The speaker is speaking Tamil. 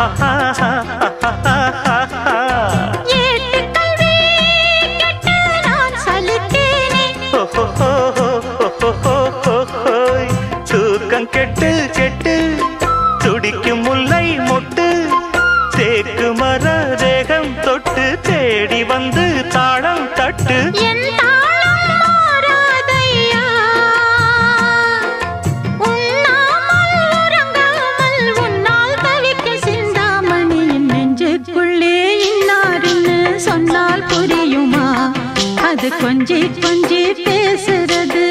தூக்கம் கெட்டு கெட்டு துடிக்கும் முல்லை மொட்டு தேக்கு மர தேகம் தொட்டு தேடி வந்து தாளம் தட்டு. சொன்னால் அது கொஞ்சி கொஞ்சி பேசுறது